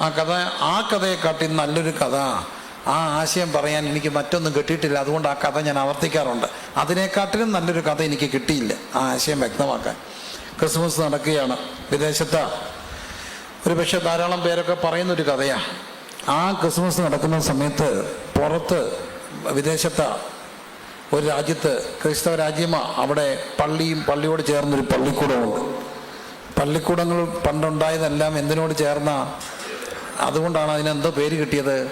ആ കഥ ആ കഥയെക്കാട്ടി നല്ലൊരു കഥ. ആ ആശയം പറയാൻ എനിക്ക് മറ്റൊന്നും കിട്ടിയിട്ടില്ല. അതുകൊണ്ട് ആ കഥ ഞാൻ ആവർത്തിക്കാറുണ്ട്. അതിനെക്കാട്ടിലും നല്ലൊരു കഥ എനിക്ക് കിട്ടിയില്ല. ആ ആശയം വ്യക്തമാക്കാൻ. ക്രിസ്മസ് നടക്കുകയാണ് വിദേശത്ത്. ഒരു പക്ഷേ ധാരാളം പേരൊക്കെ പറയുന്നൊരു കഥയാണ് ആ ക്രിസ്മസ് നടക്കുന്ന സമയത്ത് പുറത്ത് വിദേശത്ത് ഒരു രാജ്യത്ത് ക്രൈസ്തവ രാജ്യമാ അവിടെ പള്ളിയും പള്ളിയോട് ചേർന്നൊരു പള്ളിക്കൂടമുണ്ട്. പള്ളിക്കൂടങ്ങൾ പണ്ടുണ്ടായതെല്ലാം എന്തിനോട് ചേർന്ന? അതുകൊണ്ടാണ് അതിനെന്തോ പേര് കിട്ടിയത്?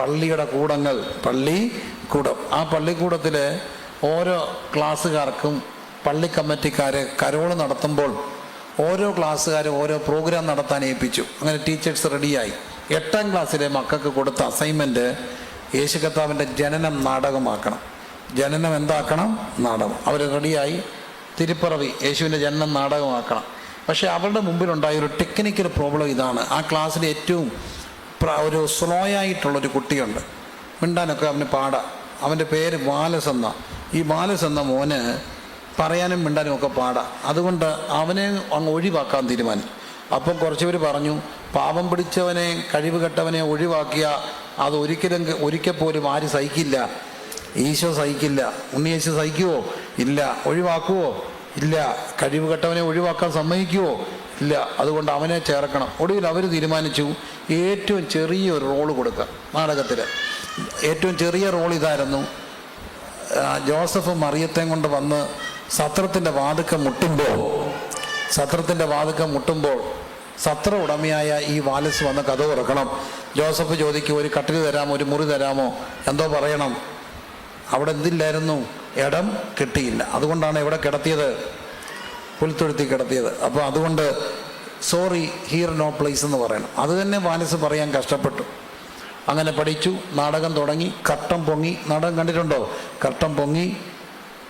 പള്ളിയുടെ കൂടങ്ങൾ. പള്ളി കൂടം. ആ പള്ളിക്കൂടത്തിൽ ഓരോ ക്ലാസ്സുകാർക്കും പള്ളി കമ്മിറ്റിക്കാർ കരോൾ നടത്തുമ്പോൾ ഓരോ ക്ലാസ്സുകാരും ഓരോ പ്രോഗ്രാം നടത്താൻ ഏൽപ്പിച്ചു. അങ്ങനെ ടീച്ചേഴ്സ് റെഡിയായി. എട്ടാം ക്ലാസ്സിലെ മക്കൾക്ക് കൊടുത്ത അസൈൻമെന്റ് യേശു കർത്താവിന്റെ ജനനം നാടകമാക്കണം. ജനനം എന്താക്കണം? നാടകം. അവർ റെഡിയായി. തിരുപ്പിറവി യേശുവിന്റെ ജനനം നാടകമാക്കണം. പക്ഷേ അവരുടെ മുമ്പിലുണ്ടായ ഒരു ടെക്നിക്കൽ പ്രോബ്ലം ഇതാണ്. ആ ക്ലാസ്സിലെ ഏറ്റവും ഒരു സ്ലോ ആയിട്ടുള്ളൊരു കുട്ടിയുണ്ട്. മിണ്ടാനൊക്കെ അവന് പാടാ. അവന്റെ പേര് ബാലസ് എന്ന ഈ ബാലസ് എന്ന മോന് പറയാനും മിണ്ടാനും ഒക്കെ പാടാ. അതുകൊണ്ട് അവനെ അങ്ങ് ഒഴിവാക്കാൻ തീരുമാനിച്ചു അപ്പം കുറച്ച് പേര് പറഞ്ഞു പാപം പിടിച്ചവനെ കഴിവ് കെട്ടവനെ ഒഴിവാക്കിയ അത് ഒരിക്കലും ഒരിക്കൽ പോലും ആര് സഹിക്കില്ല. ഈശോ സഹിക്കില്ല. ഉണ്ണിയേശു സഹിക്കുവോ? ഇല്ല. ഒഴിവാക്കുവോ? ഇല്ല കഴിവ് കെട്ടവനെ ഒഴിവാക്കാൻ സമ്മതിക്കുവോ? ഇല്ല അതുകൊണ്ട് അവനെ ചേർക്കണം. ഒടുവിൽ അവർ തീരുമാനിച്ചു ഏറ്റവും ചെറിയ ഒരു റോൾ കൊടുക്കുക നാടകത്തിൽ ഏറ്റവും ചെറിയ റോൾ ഇതായിരുന്നു. ജോസഫ് മറിയത്തെ കൊണ്ട് വന്ന് സത്രത്തിന്റെ വാതുക്ക മുട്ടുമ്പോൾ സത്രത്തിന്റെ വാതുക്ക മുട്ടുമ്പോൾ സത്ര ഉടമയായ ഈ വാലസ് വന്ന് കഥ തുറക്കണം. ജോസഫ് ചോദിക്കും ഒരു കട്ടിൽ തരാമോ? ഒരു മുറി തരാമോ? എന്തോ പറയണം. അവിടെ എന്തില്ലായിരുന്നു? ഇടം കിട്ടിയില്ല. അതുകൊണ്ടാണ് ഇവിടെ കിടത്തിയത് പുൽത്തൊഴുത്തി കിടത്തിയത്. അപ്പോൾ അതുകൊണ്ട് സോറി ഹിയർ നോ പ്ലേസ് എന്ന് പറയണം. അത് തന്നെ വാനസ് പറയാൻ കഷ്ടപ്പെട്ടു. അങ്ങനെ പഠിച്ചു നാടകം തുടങ്ങി കട്ടം പൊങ്ങി. നാടകം കണ്ടിട്ടുണ്ടോ? കട്ടം പൊങ്ങി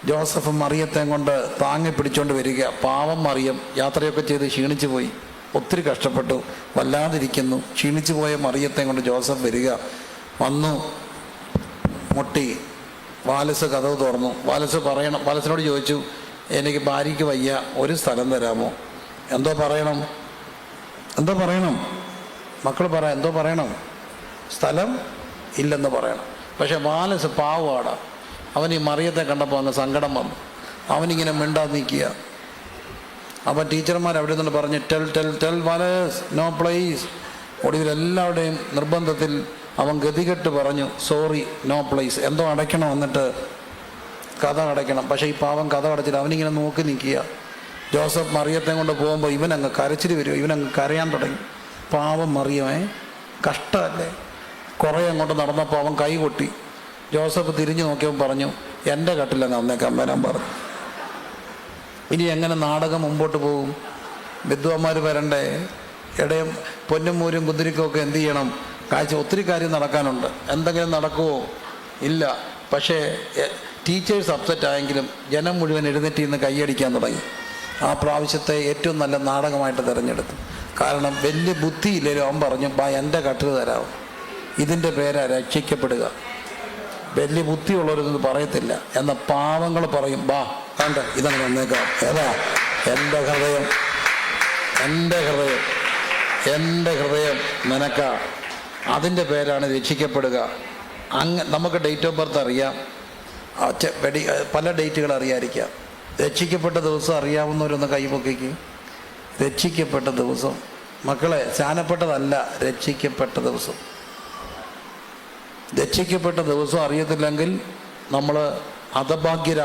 ജോസഫ് മറിയത്തെ കൊണ്ട് താങ്ങി പിടിച്ചുകൊണ്ട് വരിക. പാവം മറിയം യാത്രയൊക്കെ ചെയ്ത് ക്ഷീണിച്ചു പോയി. ഒത്തിരി കഷ്ടപ്പെട്ടു വല്ലാതിരിക്കുന്നു. ക്ഷീണിച്ചു പോയ മറിയത്തെ കൊണ്ട് ജോസഫ് വരിക. വന്നു മുട്ടി. വാലസ് കഥവ് തുറന്നു. വാലസ് പറയണം വാലസിനോട് ചോദിച്ചു എനിക്ക് ഭാര്യയ്ക്ക് വയ്യ ഒരു സ്ഥലം തരാമോ? എന്തോ പറയണം. എന്തോ പറയണം? മക്കൾ പറ എന്തോ പറയണം? സ്ഥലം ഇല്ലെന്ന് പറയണം. പക്ഷെ വാലസ് പാവാട. അവൻ ഈ മറിയത്തെ കണ്ടപ്പോൾ അങ്ങ് സങ്കടം വന്നു. അവനിങ്ങനെ മിണ്ടാതെ നിൽക്കുക അപ്പം ടീച്ചർമാർ അവിടെ നിന്ന് പറഞ്ഞ് tell tell tell Wallace no place. ഒടുവിൽ എല്ലാവരുടെയും നിർബന്ധത്തിൽ അവൻ ഗതികെട്ട് പറഞ്ഞു സോറി നോ പ്ലേസ് എന്തോ അടയ്ക്കണം എന്നിട്ട് കഥ അടയ്ക്കണം. പക്ഷേ ഈ പാവം കഥ അടച്ചിട്ട് അവനിങ്ങനെ നോക്കി നിൽക്കുക. ജോസഫ് മറിയത്തെ കൊണ്ട് പോകുമ്പോൾ ഇവനങ്ങ് കരച്ചിൽ വരും ഇവനങ്ങ് കരയാൻ തുടങ്ങി. പാവം മറിയമേ കഷ്ടമല്ലേ? കുറേ അങ്ങോട്ട് നടന്നപ്പോൾ അവൻ കൈ കൊട്ടി ജോസഫ് തിരിഞ്ഞു നോക്കിയവൻ പറഞ്ഞു എന്റെ കട്ടിലങ്ങ് അന്നേക്കാൻ വരാൻ പറഞ്ഞു. ഇനി എങ്ങനെ നാടകം മുമ്പോട്ട് പോകും? വിദ്വാന്മാർ വരണ്ടേ? ഇടയും പൊന്നും മൂരും കുതിരിക്കും ഒക്കെ എന്ത് ചെയ്യണം? കാഴ്ച ഒത്തിരി കാര്യം നടക്കാനുണ്ട്. എന്തെങ്കിലും നടക്കുമോ ഇല്ല. പക്ഷേ ടീച്ചേഴ്സ് അപ്സെറ്റ് ആയെങ്കിലും ജനം മുഴുവൻ എഴുന്നേറ്റ് ഇന്ന് കൈയടിക്കാൻ തുടങ്ങി. ആ പ്രാവശ്യത്തെ ഏറ്റവും നല്ല നാടകമായിട്ട് തിരഞ്ഞെടുത്തു. കാരണം വലിയ ബുദ്ധിയില്ലല്ലോ അവൻ പറഞ്ഞു ബാ എന്റെ കട്ടിൽ തരാം ഇതിന്റെ പേരാ രക്ഷിക്കപ്പെടുക. വലിയ ബുദ്ധിയുള്ളവരൊന്നും പറയത്തില്ല. എന്ന പാവങ്ങൾ പറയും ബാ കണ്ട ഇതങ്ങനെ വന്നേക്കാം ഏതാ? എന്റെ ഹൃദയം. എന്റെ ഹൃദയം. എന്റെ ഹൃദയം. നിനക്ക. അതിന്റെ പേരാണ് രക്ഷിക്കപ്പെടുക. അങ്ങ് നമുക്ക് ഡേറ്റ് ഓഫ് ബർത്ത് അറിയാം. വെടി പല ഡേറ്റുകൾ അറിയാതിരിക്കാം. രക്ഷിക്കപ്പെട്ട ദിവസം അറിയാവുന്നവരൊന്ന് കൈപൊക്കിക്ക് രക്ഷിക്കപ്പെട്ട ദിവസം. മക്കളെ സ്നാനപ്പെട്ടതല്ല രക്ഷിക്കപ്പെട്ട ദിവസം. രക്ഷിക്കപ്പെട്ട ദിവസം അറിയത്തില്ലെങ്കിൽ നമ്മൾ ഹതഭാഗ്യര.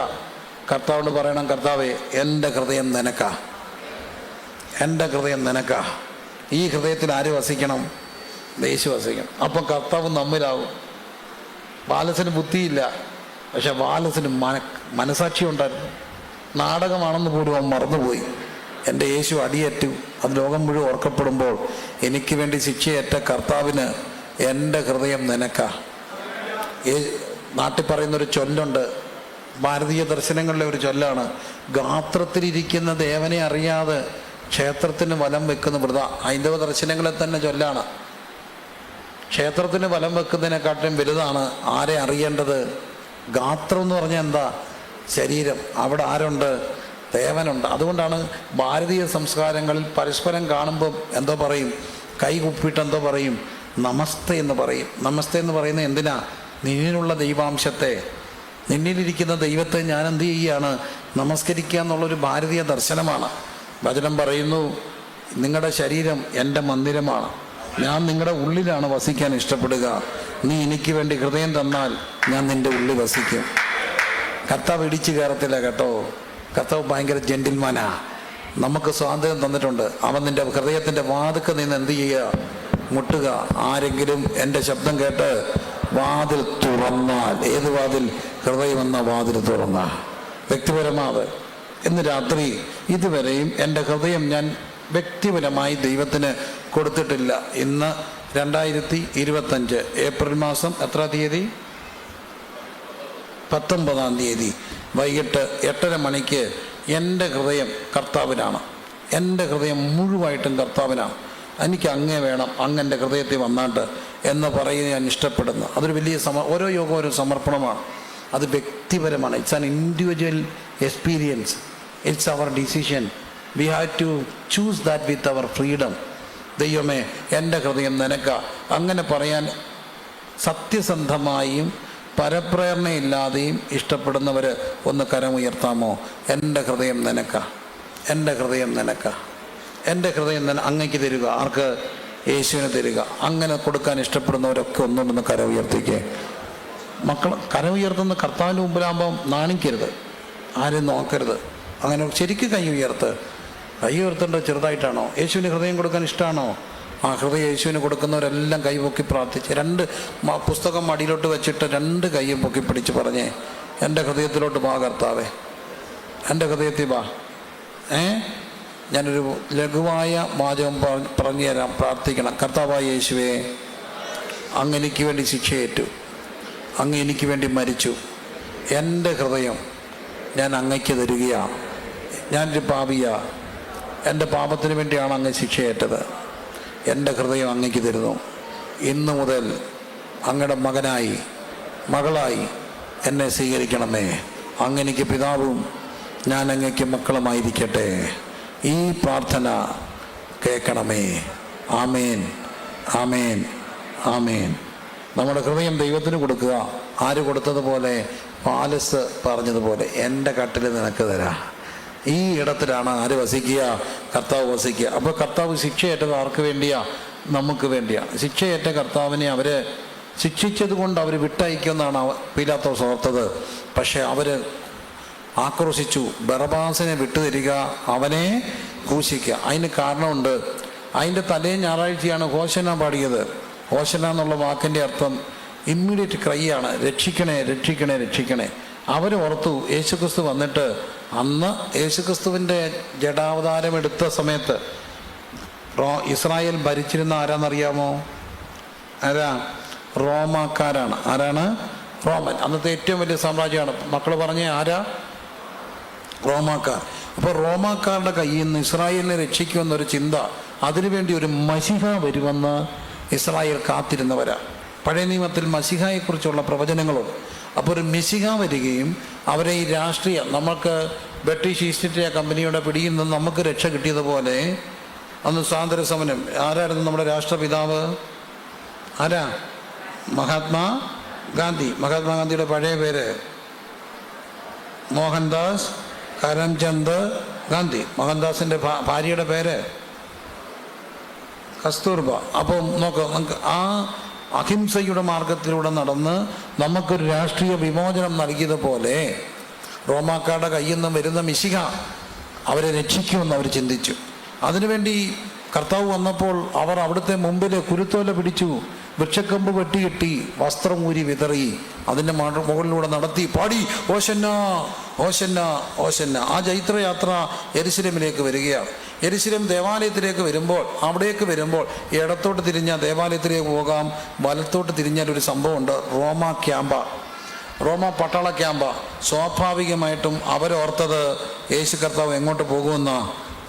കർത്താവിനോട് പറയണം കർത്താവേ എന്റെ ഹൃദയം നിനക്കാ. എന്റെ ഹൃദയം നിനക്കാ. ഈ ഹൃദയത്തിൽ ആര് വസിക്കണം? യേശു വസിക്കണം അപ്പം കർത്താവ് നമ്മിലാവും. ബാലസിന് ബുദ്ധിയില്ല. പക്ഷെ ബാലസിന് മന മനസാക്ഷി ഉണ്ടായിരുന്നു നാടകമാണെന്ന് പോലും അവൻ മറന്നുപോയി. എന്റെ യേശു അടിയേറ്റു. അത് ലോകം മുഴുവൻ ഓർക്കപ്പെടുമ്പോൾ എനിക്ക് വേണ്ടി ശിക്ഷയേറ്റ കർത്താവിന് എന്റെ ഹൃദയം നിനക്കാ. നാട്ടിൽ പറയുന്നൊരു ചൊല്ലുണ്ട്. ഭാരതീയ ദർശനങ്ങളിലെ ഒരു ചൊല്ലാണ്. ഗാത്രത്തിലിരിക്കുന്ന ദേവനെ അറിയാതെ ക്ഷേത്രത്തിന് വലം വെക്കുന്ന വൃത. ഹൈന്ദവ ദർശനങ്ങളെ തന്നെ ചൊല്ലാണ്. ക്ഷേത്രത്തിന് വലം വെക്കുന്നതിനെക്കാട്ടും വലുതാണ്. ആരെ അറിയേണ്ടത്? ഗാത്രം എന്ന് പറഞ്ഞാൽ എന്താ? ശരീരം. അവിടെ ആരുണ്ട്? ദേവനുണ്ട്. അതുകൊണ്ടാണ് ഭാരതീയ സംസ്കാരങ്ങളിൽ പരസ്പരം കാണുമ്പം എന്തോ പറയും. കൈ കുപ്പിട്ട് എന്തോ പറയും. നമസ്തേ എന്ന് പറയും. നമസ്തേ എന്ന് പറയുന്നത് എന്തിനാ? നിന്നിലുള്ള ദൈവാംശത്തെ. നിന്നിലിരിക്കുന്ന ദൈവത്തെ ഞാൻ എന്ത് ചെയ്യുകയാണ്? നമസ്കരിക്കുക എന്നുള്ളൊരു ഭാരതീയ ദർശനമാണ്. വചനം പറയുന്നു നിങ്ങളുടെ ശരീരം എന്റെ മന്ദിരമാണ്. ഞാൻ നിങ്ങളുടെ ഉള്ളിലാണ് വസിക്കാൻ ഇഷ്ടപ്പെടുക. നീ എനിക്ക് വേണ്ടി ഹൃദയം തന്നാൽ ഞാൻ നിന്റെ ഉള്ളിൽ വസിക്കും. കർത്താവ് ഇടിച്ചു കയറത്തില്ല കേട്ടോ. കർത്താവ് ഭയങ്കര ജെന്റിൽമാനാ. നമുക്ക് സ്വാതന്ത്ര്യം തന്നിട്ടുണ്ട്. അവൻ നിന്റെ ഹൃദയത്തിന്റെ വാതുക്ക് നിന്ന് എന്ത് ചെയ്യുക? മുട്ടുക. ആരെങ്കിലും എന്റെ ശബ്ദം കേട്ട് വാതിൽ തുറന്നാൽ ഏത് വാതിൽ? ഹൃദയം എന്ന വാതിൽ തുറന്ന. വ്യക്തിപരമാത് ഇന്ന് രാത്രി ഇതുവരെയും എന്റെ ഹൃദയം ഞാൻ വ്യക്തിപരമായി ദൈവത്തിന് കൊടുത്തിട്ടില്ല ഇന്ന് രണ്ടായിരത്തി ഇരുപത്തഞ്ച് ഏപ്രിൽ മാസം എത്ര തീയതി? പത്തൊമ്പതാം തീയതി. വൈകിട്ട് എട്ടര മണിക്ക് എന്റെ ഹൃദയം കർത്താവിനാണ്. എന്റെ ഹൃദയം മുഴുവായിട്ടും കർത്താവിനാണ്. എനിക്ക് അങ്ങേ വേണം അങ്ങ് എന്റെ ഹൃദയത്തിൽ വന്നാട്ട് എന്ന് പറയുന്നത് ഞാൻ ഇഷ്ടപ്പെടുന്നു. അതൊരു വലിയ സമ ഓരോ യോഗം ഒരു സമർപ്പണമാണ്. അത് വ്യക്തിപരമാണ്. It's an individual experience it's our decision we have to choose that with our freedom ദൈവമേ എന്റെ ഹൃദയം നിനക്ക. അങ്ങനെ പറയാൻ സത്യസന്ധമായും പരപ്രേരണയില്ലാതെയും ഇഷ്ടപ്പെടുന്നവർ ഒന്ന് കരമുയർത്താമോ? എന്റെ ഹൃദയം നിനക്ക. എന്റെ ഹൃദയം നിനക്ക. എന്റെ ഹൃദയം നിന അങ്ങയ്ക്ക് തരിക. ആർക്ക്? യേശുവിന് തരിക. അങ്ങനെ കൊടുക്കാൻ ഇഷ്ടപ്പെടുന്നവരൊക്കെ ഒന്നുകൊണ്ടൊന്ന് കര ഉയർത്തിക്കേ മക്കൾ കര ഉയർത്തുന്ന കർത്താവിന്റെ മുമ്പിലാകുമ്പം നാണിക്കരുത്. ആരും നോക്കരുത്. അങ്ങനെ ശരിക്കും കൈ ഉയർത്ത് കൈ ഉയർത്തേണ്ടത് ചെറുതായിട്ടാണോ? യേശുവിന് ഹൃദയം കൊടുക്കാൻ ഇഷ്ടമാണോ ആ ഹൃദയം യേശുവിന് കൊടുക്കുന്നവരെല്ലാം കൈ പൊക്കി പ്രാർത്ഥിച്ച് രണ്ട് പുസ്തകം മടിയിലോട്ട് വെച്ചിട്ട് രണ്ട് കൈയും പൊക്കി പിടിച്ച് പറഞ്ഞേ എന്റെ ഹൃദയത്തിലോട്ട് വാ കർത്താവേ. എന്റെ ഹൃദയത്തിൽ വാ. ഏ? ഞാനൊരു ലഘുവായ വാചകം പറ- പറഞ്ഞു തരാം. പ്രാർത്ഥിക്കണം. കർത്താവായ യേശുവേ അങ്ങ് എനിക്ക് വേണ്ടി ശിക്ഷയേറ്റു. അങ്ങ് എനിക്ക് വേണ്ടി മരിച്ചു. എന്റെ ഹൃദയം ഞാൻ അങ്ങയ്ക്ക് തരികയാണ്. ഞാനൊരു പാപിയ. എന്റെ പാപത്തിന് വേണ്ടിയാണ് അങ്ങ് ശിക്ഷയേറ്റത്. എന്റെ ഹൃദയം അങ്ങയ്ക്ക് തരുന്നു. ഇന്നു മുതൽ അങ്ങയുടെ മകനായി മകളായി എന്നെ സ്വീകരിക്കണമേ. അങ്ങനെക്ക് പിതാവും ഞാൻ അങ്ങയ്ക്ക് മക്കളുമായിരിക്കട്ടെ. ഈ പ്രാർത്ഥന കേൾക്കണമേ. ആമേൻ. ആമേൻ. ആമേൻ. നമ്മുടെ ഹൃദയം ദൈവത്തിന് കൊടുക്കുക. ആര് കൊടുത്തതുപോലെ? പാലസ് പറഞ്ഞതുപോലെ. എന്റെ കട്ടിൽ നിനക്ക് തരാം. ഈ ഇടത്തിലാണ് ആര് വസിക്കുക? കർത്താവ് വസിക്കുക. അപ്പോൾ കർത്താവ് ശിക്ഷയേറ്റത് ആർക്ക് വേണ്ടിയാ? നമുക്ക് വേണ്ടിയാണ് ശിക്ഷയേറ്റ കർത്താവിനെ അവർ ശിക്ഷിച്ചത് കൊണ്ട് അവർ വിട്ടയക്കുമെന്നാണ് പീലാത്തോസ് ഓർത്തത് പക്ഷെ അവർ ആക്രോശിച്ചു. ബറബാസിനെ വിട്ടുതരിക അവനെ ക്രൂശിക്കുക. അതിന് കാരണമുണ്ട്. അതിന്റെ തലേ ഞായറാഴ്ചയാണ് ഹോശന പാടിയത്. ഹോശന എന്നുള്ള വാക്കിന്റെ അർത്ഥം ഇമ്മീഡിയറ്റ് ക്രൈ ആണ് രക്ഷിക്കണേ രക്ഷിക്കണേ രക്ഷിക്കണേ. അവർ ഓർത്തു യേശുക്രിസ്തു വന്നിട്ട് അന്ന് യേശുക്രിസ്തുവിന്റെ ജഡാവതാരം എടുത്ത സമയത്ത് റോ ഇസ്രായേൽ ഭരിച്ചിരുന്ന ആരാന്നറിയാമോ? ആരാ? റോമാക്കാരാണ്. ആരാണ്? റോമൻ. അന്നത്തെ ഏറ്റവും വലിയ സാമ്രാജ്യമാണ്. മക്കൾ പറഞ്ഞ ആരാ? റോമാക്കാർ. അപ്പോൾ റോമാക്കാരുടെ കയ്യിൽ നിന്ന് ഇസ്രായേലിനെ രക്ഷിക്കുമെന്നൊരു ചിന്ത അതിനുവേണ്ടി ഒരു മഷിഹ വരുമെന്ന് ഇസ്രായേൽ കാത്തിരുന്നവരാ. പഴയ നിയമത്തിൽ മസിഹായെക്കുറിച്ചുള്ള പ്രവചനങ്ങളുണ്ട്. അപ്പോൾ ഒരു മിസിഹ വരികയും അവരെ ഈ രാഷ്ട്രീയ നമുക്ക് ബ്രിട്ടീഷ് ഈസ്റ്റ് ഇന്ത്യ കമ്പനിയുടെ പിടിയിൽ നിന്ന് നമുക്ക് രക്ഷ കിട്ടിയതുപോലെ അന്ന് സ്വാതന്ത്ര്യ സമരം ആരായിരുന്നു നമ്മുടെ രാഷ്ട്രപിതാവ്? ആരാ? മഹാത്മാ ഗാന്ധി. മഹാത്മാഗാന്ധിയുടെ പഴയ പേര്? മോഹൻദാസ് കരംചന്ദ് ഗാന്ധി. മോഹൻദാസിന്റെ ഭാര്യയുടെ പേര്? കസ്തൂർബ. അപ്പം നോക്കാം നമുക്ക് ആ അഹിംസയുടെ മാർഗത്തിലൂടെ നടന്ന് നമുക്കൊരു രാഷ്ട്രീയ വിമോചനം നൽകിയതുപോലെ റോമാക്കാരുടെ കയ്യിൽ നിന്നും വരുന്ന മിശിക അവരെ രക്ഷിക്കുമെന്ന് അവർ ചിന്തിച്ചു. അതിനുവേണ്ടി കർത്താവ് വന്നപ്പോൾ അവർ അവിടുത്തെ മുമ്പിൽ കുരുത്തോല പിടിച്ചു. വൃക്ഷക്കമ്പ് വെട്ടിയിട്ടി വസ്ത്രം ഊരി വിതറി അതിന്റെ മുകളിലൂടെ നടത്തി പാടി ഓശന്ന ഓശന്ന ഓശന്ന. ആ ചൈത്രയാത്ര എരിശിലമിലേക്ക് വരികയാണ്. എരിശിലം ദേവാലയത്തിലേക്ക് വരുമ്പോൾ അവിടേക്ക് വരുമ്പോൾ ഇടത്തോട്ട് തിരിഞ്ഞാൽ ദേവാലയത്തിലേക്ക് പോകാം വലത്തോട്ട് തിരിഞ്ഞാൽ ഒരു സംഭവമുണ്ട് റോമ ക്യാമ്പ. റോമ പട്ടാള ക്യാമ്പ. സ്വാഭാവികമായിട്ടും അവരോർത്തത് യേശു കർത്താവ് എങ്ങോട്ട് പോകുമെന്നാ?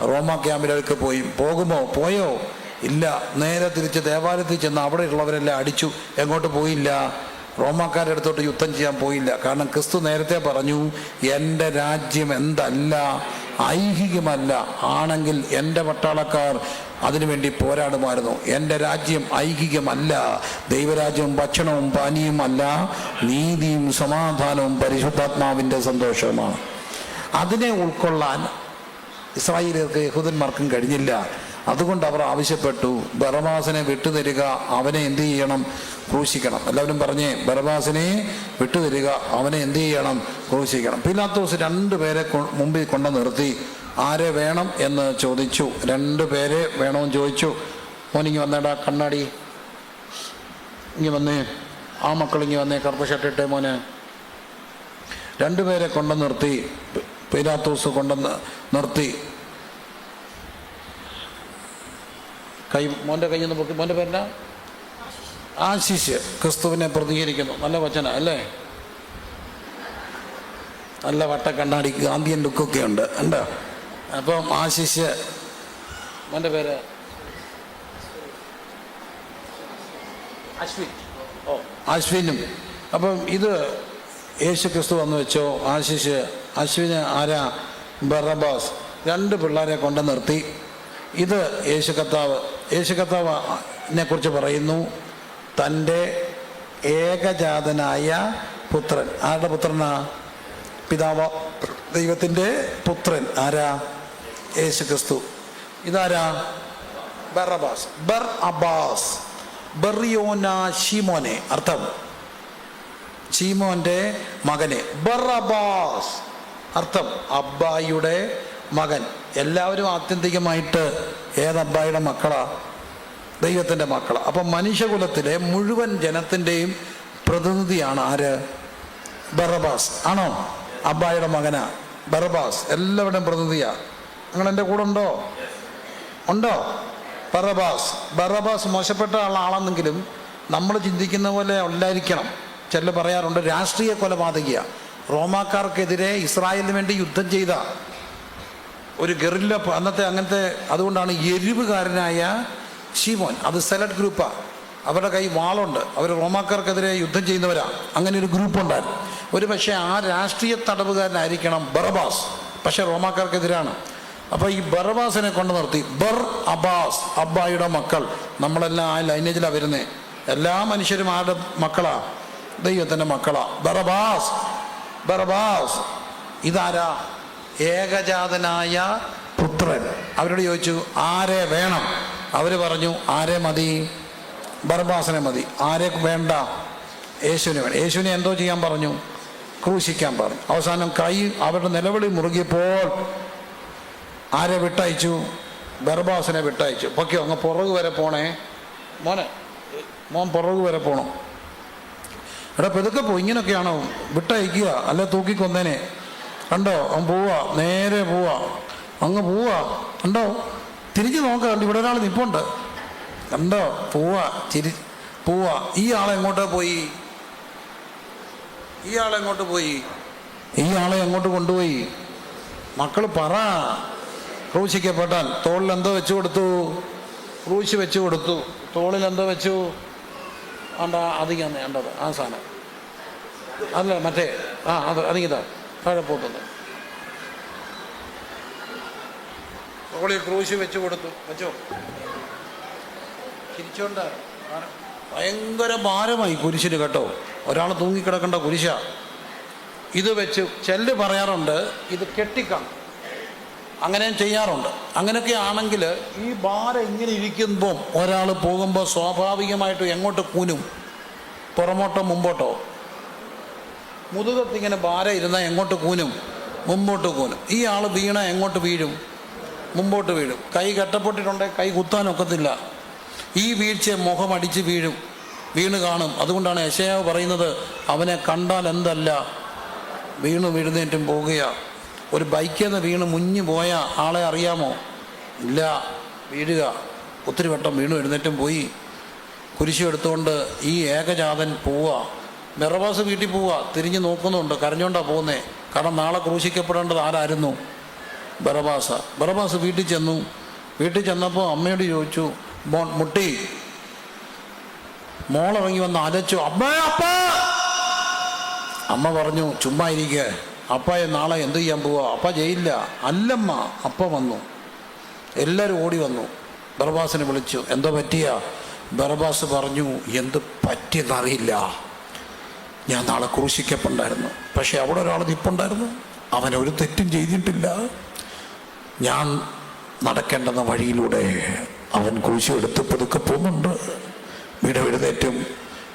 റോമ ക്യാമ്പിലേക്ക് പോയി. പോകുമോ? പോയോ? ഇല്ല നേരെ തിരിച്ച് ദേവാലയത്തിൽ ചെന്ന് അവിടെയുള്ളവരെല്ലാം അടിച്ചു എങ്ങോട്ട് പോയില്ല? റോമാക്കാരുടെ അടുത്തോട്ട് യുദ്ധം ചെയ്യാൻ പോയില്ല. കാരണം ക്രിസ്തു നേരത്തെ പറഞ്ഞു എന്റെ രാജ്യം എന്തല്ല ഐഹികമല്ല. ആണെങ്കിൽ എന്റെ പട്ടാളക്കാർ അതിനുവേണ്ടി പോരാടുമായിരുന്നു. എന്റെ രാജ്യം ഐഹികമല്ല. ദൈവരാജ്യവും ഭക്ഷണവും പാനീയമല്ല നീതിയും സമാധാനവും പരിശുദ്ധാത്മാവിന്റെ സന്തോഷവുമാണ്. അതിനെ ഉൾക്കൊള്ളാൻ ഇസ്രായേലിയർക്ക് യഹൂദന്മാർക്കും കഴിഞ്ഞില്ല. അതുകൊണ്ട് അവർ ആവശ്യപ്പെട്ടു. ബറബാസിനെ വിട്ടുതരിക അവനെ എന്തു ചെയ്യണം? ക്രൂശിക്കണം. എല്ലാവരും പറഞ്ഞേ ബറബാസിനെ വിട്ടുതരിക അവനെ എന്തു ചെയ്യണം? ക്രൂശിക്കണം. പിലാത്തോസ് രണ്ടു പേരെ മുമ്പിൽ കൊണ്ടു നിർത്തി. ആരെ വേണം എന്ന് ചോദിച്ചു. രണ്ടു പേരെ വേണമെന്ന് ചോദിച്ചു. മോനിങ്ങി വന്നേടാ കണ്ണാടി. ഇങ്ങി വന്നേ. ആ മക്കൾ ഇങ്ങി വന്നേ കറുപ്പ് ഷർട്ടിട്ടെ മോനെ. രണ്ടുപേരെ കൊണ്ടു നിർത്തി. പിലാത്തോസ് കൊണ്ടുവന്ന് നിർത്തി. കൈ മോന്റെ കയ്യിൽ നിന്ന് പൊക്കി. മോന്റെ പേരെന്നാ ആശിഷ്. ക്രിസ്തുവിനെ പ്രതികരിക്കുന്നു. നല്ല വചന അല്ലേ? നല്ല വട്ട കണ്ണാടി ഗാന്ധിയൻ ലുക്കൊക്കെ ഉണ്ട് ഉണ്ടോ അപ്പം ആശിഷ് മോന്റെ പേര്? അശ്വിൻ. ഓ അശ്വിനും. അപ്പം ഇത് യേശു ക്രിസ്തു വന്ന് വെച്ചോ? ആശിഷ് അശ്വിന് ആരാ? ബറബാസ്. രണ്ട് പിള്ളേരെ കൊണ്ട് നിർത്തി. ഇത് യേശു കർത്താവ് യേശു കർത്താവിനെ കുറിച്ച് പറയുന്നു തന്റെ ഏകജാതനായ പുത്രൻ. ആരുടെ പുത്രനാ? പിതാവ് ദൈവത്തിന്റെ പുത്രൻ. ആരാ? യേശു ക്രിസ്തു ഇതാരാ? ബർ അബാസ് ബർ അബാസ് ബറിയോന ഷീമോനെ അർത്ഥം ഷീമോന്റെ മകനെ. ബർ അബാസ് അർത്ഥം അബ്ബായിയുടെ മകൻ. എല്ലാവരും ആത്യന്തികമായിട്ട് ഏത് അബ്ബായിയുടെ മക്കളാ? ദൈവത്തിന്റെ മക്കളാ. അപ്പം മനുഷ്യകുലത്തിലെ മുഴുവൻ ജനത്തിന്റെയും പ്രതിനിധിയാണ് ആര്? ബറബാസ്. ആണോ? അബ്ബായുടെ മകനാ. ബറബാസ്. എല്ലാവരുടെയും പ്രതിനിധിയാ. നിങ്ങൾ എന്റെ കൂടെ ഉണ്ടോ? ഉണ്ടോ? ബറബാസ്. ബറബാസ് മോശപ്പെട്ട ആളാണെന്നെങ്കിലും നമ്മൾ ചിന്തിക്കുന്ന പോലെ ഉണ്ടായിരിക്കണം ചില പറയാറുണ്ട് രാഷ്ട്രീയ കൊലപാതകിയ. റോമാക്കാർക്കെതിരെ ഇസ്രായേലിന് വേണ്ടി യുദ്ധം ചെയ്ത ഒരു ഗറില്ല അന്നത്തെ അങ്ങനത്തെ അതുകൊണ്ടാണ് എരിവുകാരനായ ഷീമോൻ അത് സെലഡ് ഗ്രൂപ്പാണ് അവരുടെ കൈ വാളുണ്ട്. അവർ റോമാക്കാർക്കെതിരെ യുദ്ധം ചെയ്യുന്നവരാ. അങ്ങനെ ഒരു ഗ്രൂപ്പ് ഉണ്ടായിരുന്നു ഒരു പക്ഷേ ആ രാഷ്ട്രീയ തടവുകാരനായിരിക്കണം ബറബാസ് പക്ഷേ റോമാക്കാർക്കെതിരാണ്. അപ്പോൾ ഈ ബറബാസിനെ കൊണ്ട് നിർത്തി. ബർ അബാസ് അബ്ബായുടെ മക്കൾ. നമ്മളെല്ലാം ആ ലൈനേജിലാണ് വരുന്നത് എല്ലാ മനുഷ്യരും ആരുടെ മക്കളാ? ദൈവത്തിന്റെ മക്കളാ. ബറബാസ് ബറബാസ് ഇതാരാ? ഏകജാതനായ പുത്രൻ. അവരോട് ചോദിച്ചു ആരെ വേണം? അവർ പറഞ്ഞു ആരെ മതി? ബർബാസനെ മതി. ആരെ വേണ്ട? യേശുവിനെ വേണം. യേശുവിനെ എന്തോ ചെയ്യാൻ പറഞ്ഞു? ക്രൂശിക്കാൻ പറഞ്ഞു. അവസാനം കൈ അവരുടെ നിലവിളി മുറുകിയപ്പോൾ ആരെ വിട്ടയച്ചു? ബർബാസിനെ വിട്ടയച്ചു. പൊക്കെ അങ്ങ് പുറകു വരെ പോണേ. മോനെ മോൻ പുറകു വരെ പോണം. എടാ പെതുക്കെ പോ ഇങ്ങനൊക്കെയാണോ? വിട്ടയക്കുക അല്ലെ തൂക്കിക്കൊന്നേനെ? കണ്ടോ? അവൻ പോവാ. നേരെ പോവാ. അങ്ങ് പോവാ. കണ്ടോ? തിരിഞ്ഞു നോക്കാം. ഇവിടെ ഒരാൾ നിപ്പുണ്ട്. കണ്ടോ? പോവാ. തിരി പോവാ. ഈ ആളെങ്ങോട്ട് പോയി? ഈ ആളെങ്ങോട്ട് പോയി? ഈ ആളെ എങ്ങോട്ട് കൊണ്ടുപോയി? മക്കൾ പറ. ക്രൂശിക്കപ്പെട്ടാൽ തോളിൽ എന്തോ വെച്ചു കൊടുത്തു. ക്രൂശ് വെച്ചു കൊടുത്തു. തോളിൽ എന്തോ വെച്ചു. ആണ്ട അതിങ്ങനെ വേണ്ടത് ആ സാധനം. അല്ല മറ്റേ ആ അത് അതിങ്ങിതാ താഴെ അവൾ ഈ ക്രൂശ് വെച്ച് കൊടുത്തു. വെച്ചോ? ചിരിച്ചോണ്ട. ഭയങ്കര ഭാരമായി കുരിശിന് കേട്ടോ. ഒരാൾ തൂങ്ങിക്കിടക്കേണ്ട കുരിശ. ഇത് വെച്ച് ചെല്ല് പറയാറുണ്ട് ഇത് കെട്ടിക്കാണ്. അങ്ങനെ ചെയ്യാറുണ്ട്. അങ്ങനെയൊക്കെ ആണെങ്കിൽ ഈ ഭാരം ഇങ്ങനെ ഇരിക്കുമ്പം ഒരാൾ പോകുമ്പോൾ സ്വാഭാവികമായിട്ടും എങ്ങോട്ട് കൂനും? പുറമോട്ടോ മുമ്പോട്ടോ? മുതുകത്തിങ്ങനെ ഭാരം ഇരുന്നാൽ എങ്ങോട്ട് കൂനും? മുമ്പോട്ട് കൂനും. ഈ ആൾ വീണ എങ്ങോട്ട് വീഴും? മുമ്പോട്ട് വീഴും. കൈ കെട്ടപ്പെട്ടിട്ടുണ്ടെങ്കിൽ കൈ കുത്താനൊക്കത്തില്ല ഈ വീഴ്ച മുഖം അടിച്ച് വീഴും. വീണ് കാണും. അതുകൊണ്ടാണ് യശയാവ് പറയുന്നത് അവനെ കണ്ടാൽ എന്തല്ല? വീണ് വീഴുന്നേറ്റും പോവുകയാ ഒരു ബൈക്കിൽ നിന്ന് വീണ് മുഞ്ഞു പോയ ആളെ അറിയാമോ? ഇല്ല. വീഴുക. ഒത്തിരി വട്ടം വീണു എഴുന്നേറ്റും പോയി. കുരിശു എടുത്തുകൊണ്ട് ഈ ഏകജാതൻ പോവുക ബറബാസ് വീട്ടിൽ പോവുക. തിരിഞ്ഞ് നോക്കുന്നുണ്ട്. കരഞ്ഞോണ്ടാണ് പോകുന്നേ കാരണം നാളെ ക്രൂശിക്കപ്പെടേണ്ടത് ആരായിരുന്നു? ബറബാസ. ബറബാസ് വീട്ടിൽ ചെന്നു. വീട്ടിൽ ചെന്നപ്പോൾ അമ്മയോട് ചോദിച്ചു മോൻ മുട്ടി. മോളിറങ്ങി വന്ന് അലച്ചു അമ്മ അപ്പ! അമ്മ പറഞ്ഞു ചുമ്മാ ഇരിക്കുക അപ്പയെ നാളെ എന്ത് ചെയ്യാൻ പോവുക അപ്പ ചെയ്യില്ല അല്ലമ്മ. അപ്പ വന്നു. എല്ലാവരും ഓടി വന്നു. ബർബാസിനെ വിളിച്ചു എന്തോ പറ്റിയ? ബർബാസ് പറഞ്ഞു എന്ത് പറ്റിയെന്നറിയില്ല. ഞാൻ നാളെ ക്രൂശിക്കപ്പുണ്ടായിരുന്നു. പക്ഷെ അവിടെ ഒരാൾ നിപ്പുണ്ടായിരുന്നു. അവൻ ഒരു തെറ്റും ചെയ്തിട്ടില്ല. ഞാൻ നടക്കേണ്ടെന്ന വഴിയിലൂടെ അവൻ കുഴിച്ചു എടുത്ത് പതുക്കെ പോകുന്നുണ്ട്. വീട് എഴുന്നേറ്റും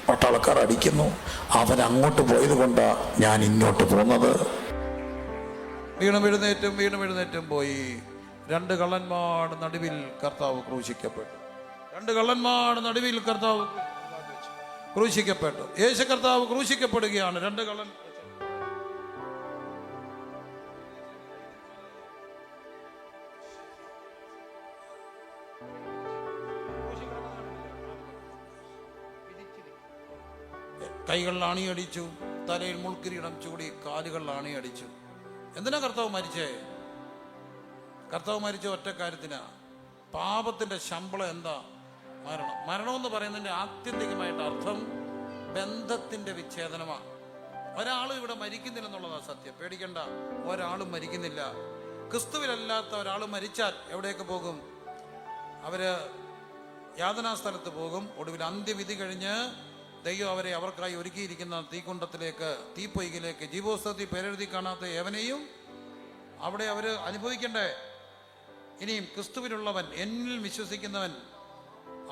പട്ടാളക്കാർ അടിക്കുന്നു. അവൻ അങ്ങോട്ട് പോയത് കൊണ്ടാണ് ഞാൻ ഇങ്ങോട്ട് പോകുന്നത്. വീണും എഴുന്നേറ്റും വീണും എഴുന്നേറ്റും പോയി. രണ്ട് കള്ളന്മാർ നടുവിൽ കർത്താവ് ക്രൂശിക്കപ്പെട്ടു. രണ്ട് കള്ളന്മാർ നടുവിൽ കർത്താവ് ക്രൂശിക്കപ്പെട്ടു. യേശു കർത്താവ് ക്രൂശിക്കപ്പെടുകയാണ്. രണ്ട് കള്ളൻ. കൈകളിൽ അണിയടിച്ചു തലയിൽ മുൾക്കിരീടം ചൂടി കാലുകളിൽ അണിയടിച്ചു എന്തിനാ കർത്താവ് മരിച്ചേ? കർത്താവ് മരിച്ച ഒറ്റ കാര്യത്തിനാ. പാപത്തിന്റെ ശമ്പളം എന്താ? മരണം. മരണം എന്ന് പറയുന്നതിന്റെ ആത്യന്തികമായിട്ട് അർത്ഥം ബന്ധത്തിന്റെ വിച്ഛേദനമാണ്. ഒരാളും ഇവിടെ മരിക്കുന്നില്ല എന്നുള്ളതാണ് സത്യം. പേടിക്കണ്ട. ഒരാളും മരിക്കുന്നില്ല. ക്രിസ്തുവിലല്ലാത്ത ഒരാൾ മരിച്ചാൽ എവിടെയൊക്കെ പോകും? അവർ യാതനാ സ്ഥലത്ത് പോകും. ഒടുവിൽ അന്ത്യവിധി കഴിഞ്ഞ് ദൈവം അവരെ അവർക്കായി ഒരുക്കിയിരിക്കുന്ന തീക്കുണ്ടത്തിലേക്ക് തീപ്പൊയ്കിലേക്ക് ജീവോത്സവത്തിൽ പേരെഴുതി കാണാത്ത ഏവനെയും അവിടെ അവർ അനുഭവിക്കണ്ടേ? ഇനിയും ക്രിസ്തുവിലുള്ളവൻ എന്നിൽ വിശ്വസിക്കുന്നവൻ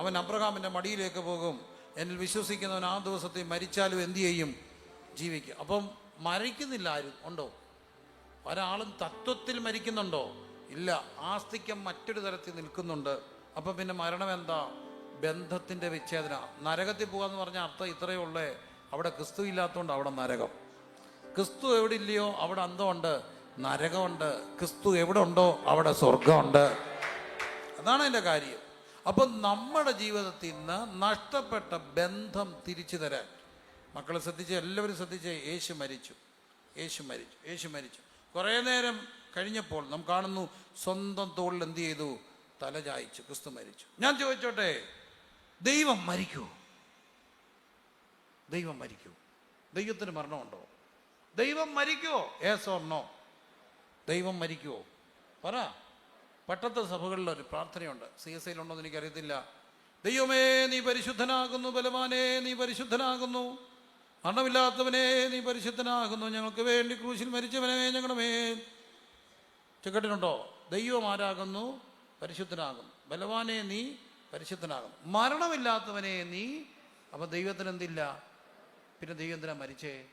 അവൻ അബ്രഹാമിന്റെ മടിയിലേക്ക് പോകും. എന്നിൽ വിശ്വസിക്കുന്നവൻ ആ ദിവസത്തിൽ മരിച്ചാലും എന്തു ചെയ്യും? ജീവിക്കും. അപ്പം മരിക്കുന്നില്ല ആരും? ഉണ്ടോ? ഒരാളും തത്വത്തിൽ മരിക്കുന്നുണ്ടോ? ഇല്ല. ആസ്തിക്യം മറ്റൊരു തരത്തിൽ നിൽക്കുന്നുണ്ട്. അപ്പം പിന്നെ മരണം എന്താ? ബന്ധത്തിന്റെ വിച്ഛേദന. നരകത്തിൽ പോകാന്ന് പറഞ്ഞ അർത്ഥം ഇത്രയേ ഉള്ളേ. അവിടെ ക്രിസ്തു ഇല്ലാത്തതുകൊണ്ട് അവിടെ നരകം. ക്രിസ്തു എവിടെ ഇല്ലയോ അവിടെ അന്തമുണ്ട്. നരകമുണ്ട്. ക്രിസ്തു എവിടെ ഉണ്ടോ അവിടെ സ്വർഗമുണ്ട് അതാണ് എന്റെ കാര്യം. അപ്പം നമ്മുടെ ജീവിതത്തിൽ നിന്ന് നഷ്ടപ്പെട്ട ബന്ധം തിരിച്ചു തരാൻ. മക്കളെ ശ്രദ്ധിച്ച് എല്ലാവരും ശ്രദ്ധിച്ച് യേശു മരിച്ചു. യേശു മരിച്ചു യേശു മരിച്ചു. കുറേ നേരം കഴിഞ്ഞപ്പോൾ നാം കാണുന്നു സ്വന്തം തോളിൽ എന്ത് ചെയ്തു? തല ചായച്ചു ക്രിസ്തു മരിച്ചു. ഞാൻ ചോദിച്ചോട്ടെ ദൈവം മരിക്കൂ ദൈവം മരിക്കൂ ദൈവത്തിന് മരണമുണ്ടോ? ദൈവം മരിക്കുമോ ഏസോർണോ ദൈവം മരിക്കുമോ പറ. പട്ടത്തെ സഭകളിൽ ഒരു പ്രാർത്ഥനയുണ്ട്. സി എസ് ഐയിലുണ്ടോ എന്ന് എനിക്കറിയത്തില്ല. ദൈവമേ നീ പരിശുദ്ധനാകുന്നു ബലവാനെ നീ പരിശുദ്ധനാകുന്നു. മരണമില്ലാത്തവനെ നീ പരിശുദ്ധനാകുന്നു. ഞങ്ങൾക്ക് വേണ്ടി ക്രൂശിൽ മരിച്ചവനെ ഞങ്ങളുടെ മേൽ. ചെക്കട്ടിനുണ്ടോ ദൈവം ആരാകുന്നു? പരിശുദ്ധനാകുന്നു. ബലവാനെ നീ പരിശുദ്ധനാകുന്നു. മരണമില്ലാത്തവനെ നീ അപ്പൊ ദൈവത്തിന് എന്തില്ല പിന്നെ ദൈവത്തിനാ മരിച്ചേ?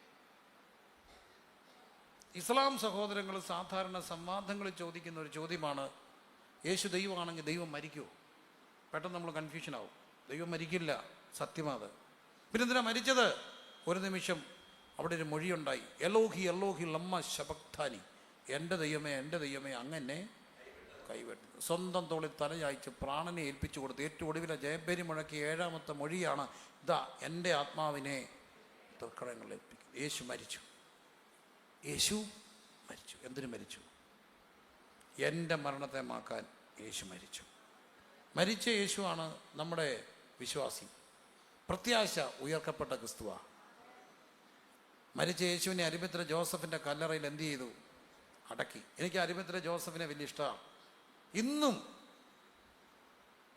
ഇസ്ലാം സഹോദരങ്ങൾ സാധാരണ സംവാദങ്ങളിൽ ചോദിക്കുന്ന ഒരു ചോദ്യമാണ് യേശു ദൈവമാണെങ്കിൽ ദൈവം മരിക്കുമോ പെട്ടെന്ന് നമ്മൾ കൺഫ്യൂഷൻ ആവും. ദൈവം മരിക്കില്ല. സത്യമാത് പിന്നെ എന്തിനാ മരിച്ചത്? ഒരു നിമിഷം അവിടെ ഒരു മൊഴിയുണ്ടായി. എലോഹി എലോഹി ലമ്മ ശബക്താനി. എന്റെ ദൈവമേ എന്റെ ദൈവമേ അങ്ങനെ കൈവെട്ടുന്നു സ്വന്തം തോളിൽ തലയായിച്ച് പ്രാണനെ ഏൽപ്പിച്ചു കൊടുത്തു. ഏറ്റവും ഒടുവിലെ ജയപ്പേരി മുഴക്കി ഏഴാമത്തെ മൊഴിയാണ് ഇതാ എന്റെ ആത്മാവിനെ തൃക്കടങ്ങളിൽ ഏൽപ്പിക്കും യേശു മരിച്ചു. യേശു മരിച്ചു. എന്തിനു മരിച്ചു? എന്റെ മരണത്തെ മാക്കാൻ യേശു മരിച്ചു. മരിച്ച യേശുവാണ് നമ്മുടെ വിശ്വാസി. പ്രത്യാശ ഉയർക്കപ്പെട്ട ക്രിസ്തുവ. മരിച്ച യേശുവിനെ അരിമിത്ര ജോസഫിന്റെ കല്ലറയിൽ എന്ത് ചെയ്തു? അടക്കി. എനിക്ക് അരിമിത്ര ജോസഫിനെ വലിയ ഇഷ്ടമാണ്. ഇന്നും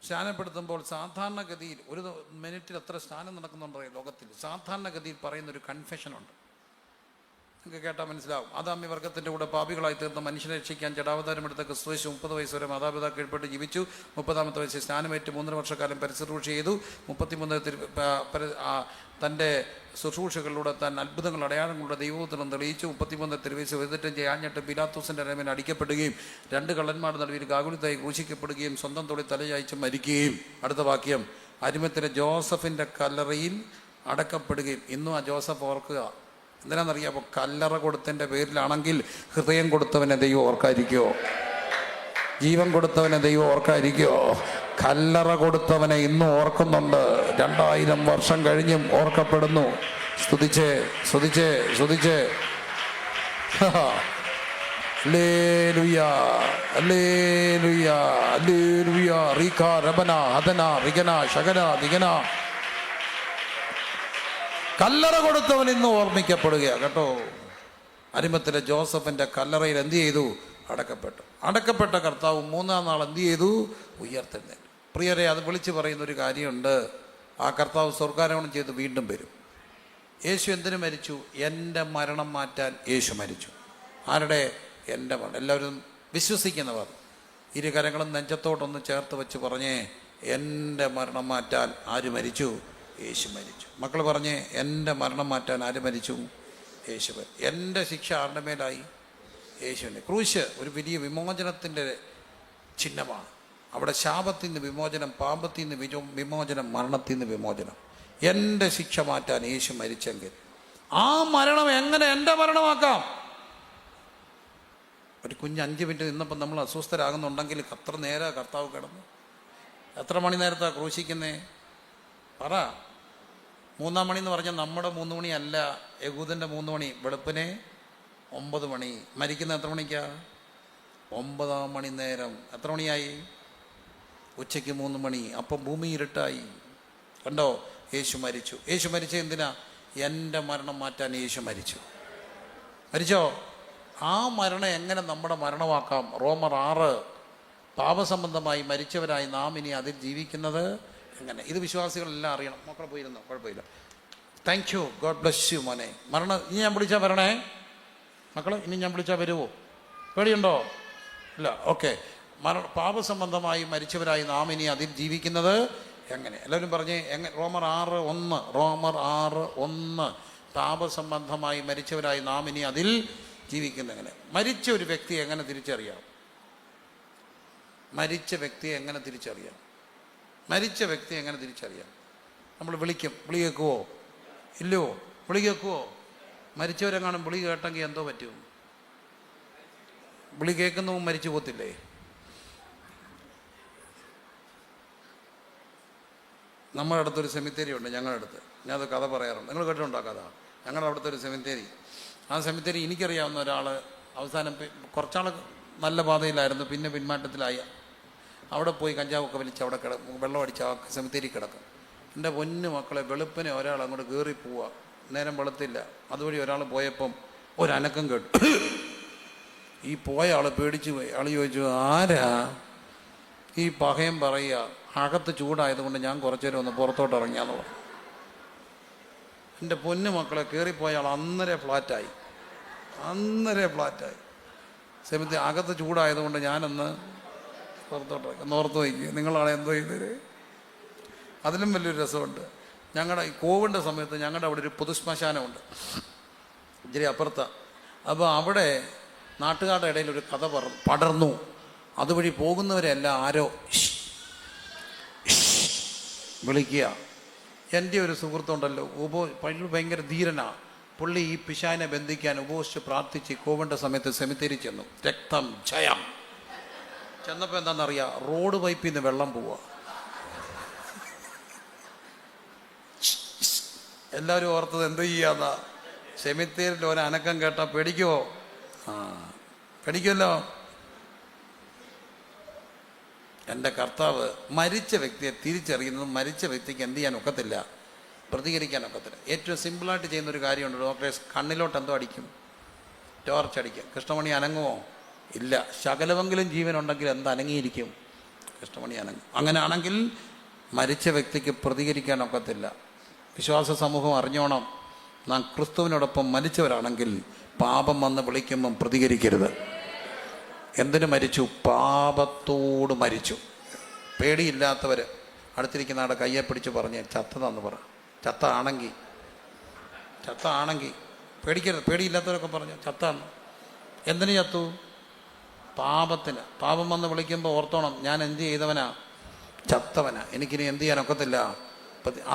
സ്നാനപ്പെടുത്തുമ്പോൾ സാധാരണഗതിയിൽ ഒരു മിനിറ്റിൽ എത്ര സ്നാനം നടക്കുന്നുണ്ടോ ലോകത്തിൽ സാധാരണഗതിയിൽ പറയുന്നൊരു കൺഫെഷനുണ്ട് നിങ്ങൾക്ക് കേട്ടാൽ മനസ്സിലാവും. ആദാമ്യ വർഗത്തിന്റെ കൂടെ പാപികളായി തീർന്ന മനുഷ്യനെ രക്ഷിക്കാൻ ജടാവതാരമെടുത്ത ക്രിസ്തുവേശു മുപ്പത് വയസ്സ് വരെ മാതാപിതാക്കൾ കീഴ്പ്പെട്ട് ജീവിച്ചു. മുപ്പതാമത്തെ വയസ്സിൽ സ്നാനമേറ്റ് മൂന്നര വർഷക്കാലം പരിശുശ്രൂഷ ചെയ്തു. മുപ്പത്തിമൂന്ന് തന്റെ ശുശ്രൂഷകളിലൂടെ താൻ അത്ഭുതങ്ങൾ അടയാളങ്ങളുടെ ദൈവോത്തരം തെളിയിച്ചു. മുപ്പത്തിമൂന്ന് തിരുവയസ് വെതിറ്റം ചെയ്യാഞ്ഞിട്ട് പിലാത്തോസിന്റെ രമേൻ അടിക്കപ്പെടുകയും രണ്ട് കള്ളന്മാർ നടുവിൽ കാകുലിത്തായി ക്രൂശിക്കപ്പെടുകയും സ്വന്തം തൊളി തലയായിച്ച് മരിക്കുകയും. അടുത്ത വാക്യം. അരിമത്തിലെ ജോസഫിന്റെ കല്ലറയിൽ അടക്കപ്പെടുകയും. ഇന്നും ആ ജോസഫ് ഓർക്കുക. എന്തിനാണെന്നറിയാമോ? കല്ലറ കൊടുത്തതിന്റെ പേരിലാണെങ്കിൽ ഹൃദയം കൊടുത്തവനെ ദൈവം ഓർക്കായിരിക്കുമോ ജീവൻ കൊടുത്തവനെ ദൈവം ഓർക്കായിരിക്കുമോ കല്ലറ കൊടുത്തവനെ ഇന്നും ഓർക്കുന്നുണ്ട്. രണ്ടായിരം വർഷം കഴിഞ്ഞും ഓർക്കപ്പെടുന്നു. സ്തുതിച്ചേ സ്തുതിച്ചേ സ്തുതിച്ചേ. ഹല്ലേലൂയ. റീകാ രബന, ഹതന, റിഗന, ശകന, ദിഗന. കല്ലറ കൊടുത്തവൻ ഇന്ന് ഓർമ്മിക്കപ്പെടുകയാണ് കേട്ടോ? അരിമത്തിലെ ജോസഫിന്റെ കല്ലറയിൽ എന്ത് ചെയ്തു? അടക്കപ്പെട്ടു. അടക്കപ്പെട്ട കർത്താവ് മൂന്നാം നാൾ എന്ത് ചെയ്തു? ഉയർത്തെഴുന്നേറ്റു. പ്രിയരെ അത് വിളിച്ചു പറയുന്ന ഒരു കാര്യമുണ്ട്. ആ കർത്താവ് സ്വർഗാരോഹണം ചെയ്ത് വീണ്ടും വരും. യേശു എന്തിനു മരിച്ചു? എന്റെ മരണം മാറ്റാൻ യേശു മരിച്ചു. ആരുടെ? എന്റെ മരണം. എല്ലാവരും വിശ്വസിക്കുന്നവർ. ഇരു കരങ്ങളും നെഞ്ചത്തോട്ടൊന്ന് ചേർത്ത് വെച്ച് പറഞ്ഞേ എന്റെ മരണം മാറ്റാൻ ആര് മരിച്ചു? യേശു മരിച്ചു. മക്കൾ പറഞ്ഞ് എന്റെ മരണം മാറ്റാൻ ആര് മരിച്ചു? യേശു എന്റെ ശിക്ഷ ആരുടെ മേലായി? യേശുവിന്റെ. ക്രൂശ് ഒരു വലിയ വിമോചനത്തിന്റെ ചിഹ്നമാണ്. അവിടെ ശാപത്തിൽ നിന്ന് വിമോചനം പാപത്തിൽ നിന്ന് വിജോ വിമോചനം മരണത്തിൽ നിന്ന് വിമോചനം. എന്റെ ശിക്ഷ മാറ്റാൻ യേശു മരിച്ചെങ്കിൽ ആ മരണം എങ്ങനെ എന്റെ മരണമാക്കാം? ഒരു കുഞ്ഞ് അഞ്ച് മിനിറ്റ് നിന്നപ്പോൾ നമ്മൾ അസ്വസ്ഥരാകുന്നുണ്ടെങ്കിൽ അത്ര നേരം കർത്താവ് കിടന്നു. എത്ര മണി നേരത്താണ് ക്രൂശിക്കുന്നേ? പറ. മൂന്നാം മണി എന്ന് പറഞ്ഞാൽ നമ്മുടെ മൂന്ന് മണി അല്ല യഹൂദന്റെ മൂന്ന് മണി. വെളുപ്പിനെ ഒമ്പത് മണി. മരിക്കുന്ന എത്ര മണിക്കാ? ഒമ്പതാം മണി നേരം. എത്ര മണിയായി? ഉച്ചയ്ക്ക് മൂന്ന് മണി. അപ്പം ഭൂമി ഇരുട്ടായി. കണ്ടോ? യേശു മരിച്ചു. യേശു മരിച്ച എന്തിനാ? എന്റെ മരണം മാറ്റാൻ യേശു മരിച്ചു. മരിച്ചോ? ആ മരണം എങ്ങനെ നമ്മുടെ മരണമാക്കാം? റോമർ ആറ് പാപസംബന്ധമായി മരിച്ചവരായി നാം ഇനി അതിൽ ജീവിക്കുന്നത് എങ്ങനെ ഇത് വിശ്വാസികളെല്ലാം അറിയണം. മക്കളെ പോയിരുന്നോ? കുഴപ്പമില്ല. Thank you God bless you മോനെ. മരണം ഇനി ഞാൻ വിളിച്ചാൽ വരണേ? മക്കളെ ഇനി ഞാൻ വിളിച്ചാൽ വരുമോ പേടിയുണ്ടോ? ഇല്ല. ഓക്കെ മരണ പാപസംബന്ധമായി മരിച്ചവരായി നാം ഇനി അതിൽ ജീവിക്കുന്നത് എങ്ങനെ? എല്ലാവരും പറഞ്ഞേ എങ്ങനെ റോമർ ആറ് ഒന്ന്. റോമർ ആറ് ഒന്ന്. പാപസംബന്ധമായി മരിച്ചവരായി നാം ഇനി അതിൽ ജീവിക്കുന്നത് എങ്ങനെ? മരിച്ച ഒരു വ്യക്തി എങ്ങനെ തിരിച്ചറിയാം? മരിച്ച വ്യക്തിയെ എങ്ങനെ തിരിച്ചറിയാം? മരിച്ച വ്യക്തി എങ്ങനെ തിരിച്ചറിയാം? നമ്മൾ വിളിക്കും വിളി കേൾക്കുവോ? ഇല്ലയോ. വിളി കേൾക്കുവോ? മരിച്ചവരെങ്ങാനും വിളി കേട്ടെങ്കിൽ എന്തോ പറ്റും. വിളി കേൾക്കുന്നവും മരിച്ചു പോത്തില്ലേ നമ്മുടെ അടുത്തൊരു സെമിത്തേരി ഉണ്ട് ഞങ്ങളുടെ അടുത്ത്. ഞാൻ അത് കഥ പറയാറുണ്ട്. നിങ്ങൾ കേട്ടിട്ടുണ്ടോ കഥ? ഞങ്ങളുടെ അവിടുത്തെ ഒരു സെമിത്തേരി ആ സെമിത്തേരി എനിക്കറിയാവുന്ന ഒരാൾ അവസാനം കുറച്ചാൾ നല്ല പാതയിലായിരുന്നു പിന്നെ പിന്മാറ്റത്തിലായി. അവിടെ പോയി കഞ്ചാവൊക്കെ വലിച്ച് അവിടെ കിട വെള്ളം അടിച്ച് ആ സെമിത്തേരി കിടക്കും. എന്റെ പൊന്നു മക്കളെ വെളുപ്പിനെ ഒരാൾ അങ്ങോട്ട് കയറി പോവുക നേരം വെളുത്തില്ല. അതുവഴി ഒരാൾ പോയപ്പം ഒരനക്കം കേട്ടു. ഈ പോയ ആൾ പേടിച്ചു പോയി. ആൾ ചോദിച്ചു ആരാ? ഈ പകയം പറയുക അകത്ത് ചൂടായതുകൊണ്ട് ഞാൻ കുറച്ചേരം ഒന്ന് പുറത്തോട്ട് ഇറങ്ങിയാന്നുള്ള എന്റെ പൊന്നു മക്കളെ കയറിപ്പോയ ആൾ അന്നരെ ഫ്ലാറ്റായി. അന്നരെ ഫ്ലാറ്റായി. സമയത്ത് അകത്ത് ചൂടായതുകൊണ്ട് ഞാനൊന്ന് പുറത്തോട്ട് വയ്ക്കുക ഓർത്ത് വയ്ക്കുക നിങ്ങളാണ് എന്തോ ചെയ്തത്? അതിലും വലിയൊരു രസമുണ്ട്. ഞങ്ങളുടെ ഈ കോവിഡിന്റെ സമയത്ത് ഞങ്ങളുടെ അവിടെ ഒരു പൊതുശ്മശാനമുണ്ട്. ഇച്ചിരി അപ്പുറത്താണ് അപ്പോൾ അവിടെ നാട്ടുകാരുടെ ഇടയിൽ ഒരു കഥ പറ പടർന്നു. അതുവഴി പോകുന്നവരെല്ലാം ആരോ വിളിക്കുക. എന്റെ ഒരു സുഹൃത്തുണ്ടല്ലോ. ഉപോ പള്ളി ഭയങ്കര ധീരനാണ് പുള്ളി ഈ പിശാനെ ബന്ധിക്കാൻ ഉപോഷിച്ച് പ്രാർത്ഥിച്ച് കോവിഡിന്റെ സമയത്ത് സെമിത്തേരി ചെന്നു. രക്തം ജയം. ചെന്നപ്പോൾ എന്താണെന്നറിയാം റോഡ് പൈപ്പിൽ നിന്ന് വെള്ളം പോവുക എല്ലാവരും ഓർത്തത് എന്ത് ചെയ്യാന്നാ? സെമിത്തേരിൽ ഒരു അനക്കം കേട്ടാൽ പേടിക്കുമോ ആ പേടിക്കുമല്ലോ എന്റെ കർത്താവ് മരിച്ച വ്യക്തിയെ തിരിച്ചറിയുന്നത് മരിച്ച വ്യക്തിക്ക് എന്ത് ചെയ്യാൻ ഒക്കത്തില്ല. പ്രതികരിക്കാൻ ഒക്കത്തില്ല. ഏറ്റവും സിമ്പിളായിട്ട് ചെയ്യുന്ന ഒരു കാര്യമുണ്ട്. ഡോക്ടേഴ്സ് കണ്ണിലോട്ട് എന്തോ അടിക്കും. ടോർച്ച് അടിക്കും. കൃഷ്ണമണി അനങ്ങുമോ ഇല്ല. ശകലമെങ്കിലും ജീവനുണ്ടെങ്കിൽ എന്ത് അനങ്ങിയിരിക്കും? കൃഷ്ണമണി അനങ്ങും. അങ്ങനെയാണെങ്കിൽ മരിച്ച വ്യക്തിക്ക് പ്രതികരിക്കാൻ ഒക്കത്തില്ല വിശ്വാസ സമൂഹം അറിഞ്ഞോണം. നാം ക്രിസ്തുവിനോടൊപ്പം മരിച്ചവരാണെങ്കിൽ പാപം വന്ന് വിളിക്കുമ്പം പ്രതികരിക്കരുത്. എന്തിനു മരിച്ചു? പാപത്തോട് മരിച്ചു. പേടിയില്ലാത്തവർ അടുത്തിരിക്കുന്ന ആടെ കയ്യെ പിടിച്ച് പറഞ്ഞ് ചത്തതാന്ന് പറ. ചത്ത ആണെങ്കിൽ ചത്ത ആണെങ്കിൽ പേടിക്കരുത്. പേടിയില്ലാത്തവരൊക്കെ പറഞ്ഞു ചത്താണ് എന്തിനു ചത്തു? പാപത്തിന്. പാപം വന്ന് വിളിക്കുമ്പോൾ ഓർത്തോണം ഞാൻ എന്ത് ചെയ്തവനാ? ചത്തവനാ. എനിക്കിനി എന്ത് ചെയ്യാൻ ഒക്കത്തില്ല